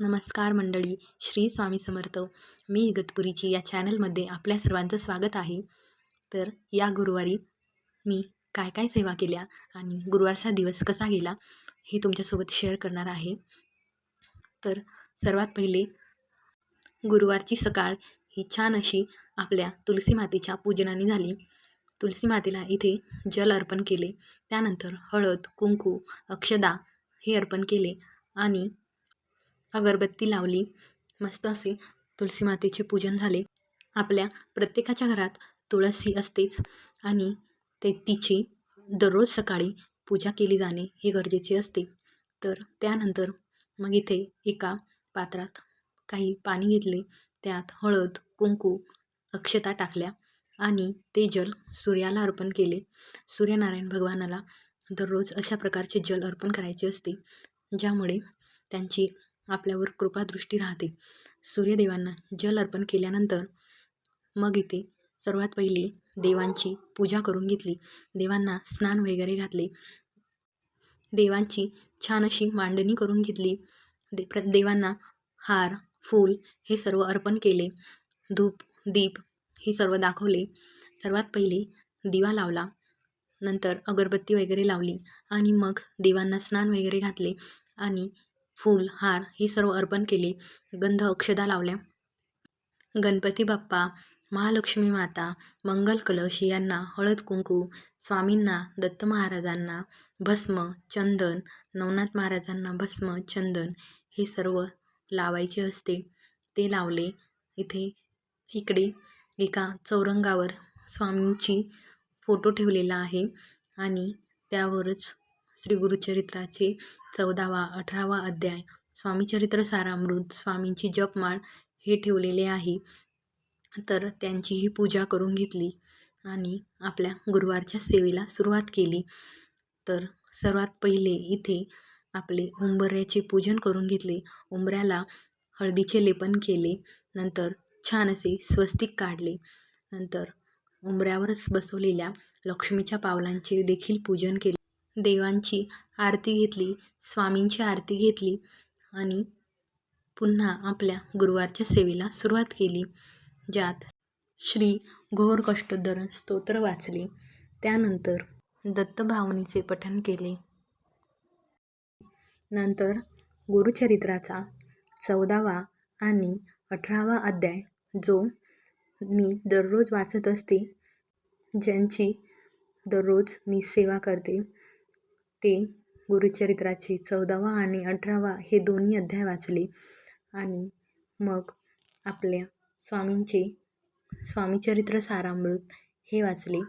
नमस्कार मंडळी श्री स्वामी समर्थ. मी इगतपुरीची या चॅनलमध्ये आपल्या सर्वांचं स्वागत आहे. तर या गुरुवारी मी काय काय सेवा केल्या आणि गुरुवारचा दिवस कसा गेला हे तुमच्यासोबत शेअर करणार आहे. तर सर्वात पहिले गुरुवारची सकाळ ही छान अशी आपल्या तुलसी मातेच्या पूजनाने झाली. तुलसी मातेला इथे जल अर्पण केले. त्यानंतर हळद कुंकू अक्षदा हे अर्पण केले आणि अगरबत्ती लावली. मस्त असे तुलसी मातेचे पूजन झाले. आपल्या प्रत्येकाच्या घरात तुळसी असतेच आणि ते तिची दररोज सकाळी पूजा केली जाणे हे गरजेचे असते. तर त्यानंतर मग इथे एका पात्रात काही पाणी घेतले. त्यात हळद कुंकू अक्षता टाकल्या आणि ते जल सूर्याला अर्पण केले. सूर्यनारायण भगवानाला दररोज अशा प्रकारचे जल अर्पण करायचे असते ज्यामुळे त्यांची आपल्यावर कृपादृष्टी राहते. सूर्यदेवांना जल अर्पण केल्यानंतर मग इथे सर्वात पहिले देवांची पूजा करून घेतली. देवांना स्नान वगैरे घातले. देवांची छान अशी मांडणी करून घेतली. दे प्र देवांना हार फूल हे सर्व अर्पण केले. धूप दीप हे सर्व दाखवले. सर्वात पहिले दिवा लावला. नंतर अगरबत्ती वगैरे लावली आणि मग देवांना स्नान वगैरे घातले आणि फूल हार हे सर्व अर्पण केले. गंध अक्षदा लावल्या. गणपती बाप्पा महालक्ष्मी माता मंगल कलश यांना हळद कुंकू स्वामींना दत्त महाराजांना भस्म चंदन नवनाथ महाराजांना भस्म चंदन हे सर्व लावायचे असते. ते लावले. इथे इकडे एका चौरंगावर स्वामींची फोटो ठेवलेला आहे आणि त्यावरच श्री गुरुचरित्राचे चौदावा अठरावा अध्याय. स्वामीचरित्र सारामृत स्वामींची जपमाळ हे ठेवलेले आहे. तर त्यांचीही पूजा करून घेतली आणि आपल्या गुरुवारच्या सेवेला सुरुवात केली. तर सर्वात पहिले इथे आपले उंबऱ्याचे पूजन करून घेतले. उंबऱ्याला हळदीचे लेपन केले. नंतर छान असे स्वस्तिक काढले. नंतर उंबऱ्यावरच बसवलेल्या लक्ष्मीच्या पावलांचे देखील पूजन केले. देवांची आरती घेतली स्वामींची आरती घेतली आणि पुन्हा आपल्या गुरुवारच्या सेवेला सुरुवात केली ज्यात श्री घोर कष्टोद्धरण स्तोत्र वाचले. त्यानंतर दत्तभावनीचे पठण केले. नंतर गुरुचरित्राचा चौदावा आणि अठरावा अध्याय जो मी दररोज वाचत असते ज्यांची दररोज मी सेवा करते ते गुरुचरित्राचे चौदावा आणि अठरावा हे दोन्ही अध्याय वाचले. आणि मग आपल्या स्वामींचे स्वामीचरित्र सारामृत हे वाचले.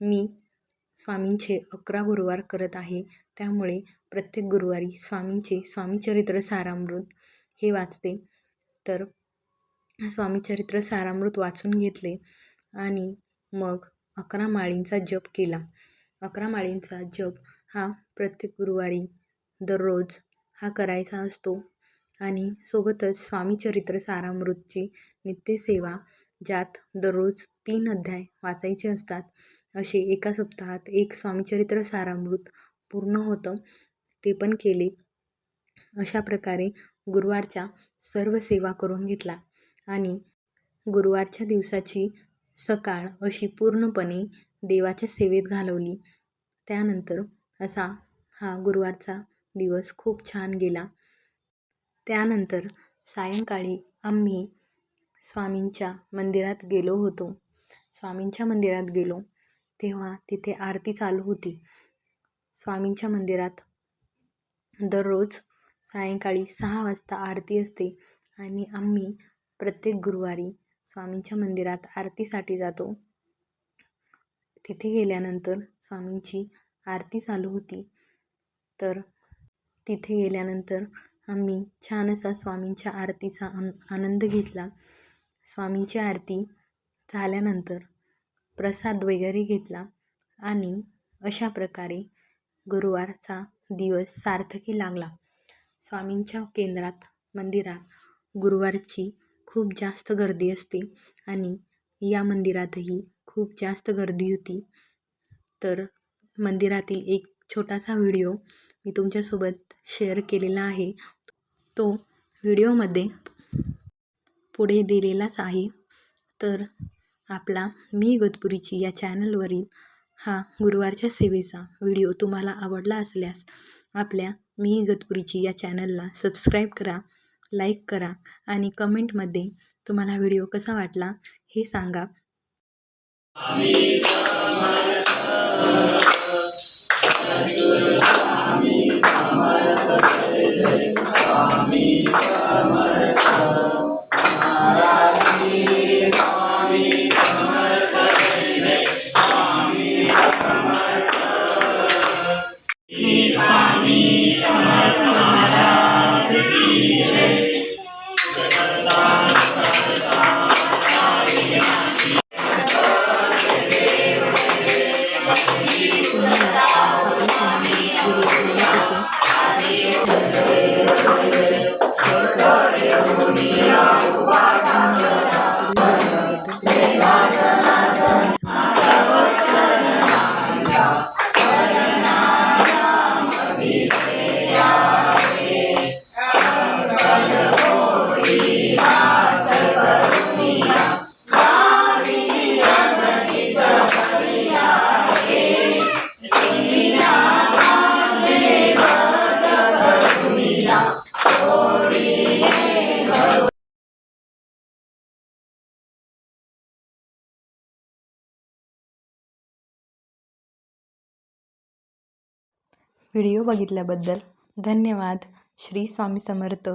मी स्वामींचे अकरा गुरुवार करत आहे. त्यामुळे प्रत्येक गुरुवारी स्वामींचे स्वामीचरित्र सारामृत हे वाचते. तर स्वामीचरित्र सारामृत वाचून घेतले आणि मग अकरा माळींचा जप केला. अकरा माळींचा जप हा प्रत्येक गुरुवारी दररोज हा करायचा असतो. आणि सोबतच स्वामीचरित्र सारामृतची नित्यसेवा ज्यात दररोज तीन अध्याय वाचायचे असतात. असे एका सप्ताहात एक स्वामीचरित्र सारामृत पूर्ण होतं. ते पण केले. अशा प्रकारे गुरुवारच्या सर्व सेवा करून घेतला. आणि गुरुवारच्या दिवसाची सकाळ अशी पूर्णपणे देवाच्या सेवेत घालवली. त्यानंतर असा हा गुरुवारचा दिवस खूप छान गेला. त्यानंतर सायंकाळी आम्ही स्वामींच्या मंदिरात गेलो होतो. स्वामींच्या मंदिरात गेलो. तेव्हा तिथे आरती चालू होती. स्वामींच्या मंदिरात दररोज सायंकाळी सहा वाजता आरती असते आणि आम्ही प्रत्येक गुरुवारी स्वामींच्या मंदिरात आरतीसाठी जातो. तिथे गेल्यानंतर स्वामींची आरती चालू होती. तर तिथे गेल्यानंतर आम्ही छान असा स्वामींच्या आरतीचा आन आनंद घेतला. स्वामींची आरती झाल्यानंतर प्रसाद वगैरे घेतला आणि अशा प्रकारे गुरुवारचा दिवस सार्थकी लागला. स्वामींच्या केंद्रात मंदिरात गुरुवारची खूप जास्त गर्दी असते आणि या मंदिरातही खूप जास्त गर्दी होती. तर मंदिरातील एक छोटासा व्हिडिओ मी तुमच्यासोबत शेअर केलेला आहे. तो व्हिडिओमध्ये पुढे दिलेलाच आहे. तर आपला मी गोदपुरीची या चॅनलवरील हा गुरुवारच्या सेवेचा व्हिडिओ तुम्हाला आवडला असल्यास आपल्या मी गदपुरीची या चॅनलला सबस्क्राईब करा लाईक करा आणि कमेंटमध्ये तुम्हाला व्हिडिओ कसा वाटला हे सांगा. व्हिडिओ बघितल्याबद्दल धन्यवाद. श्री स्वामी समर्थ.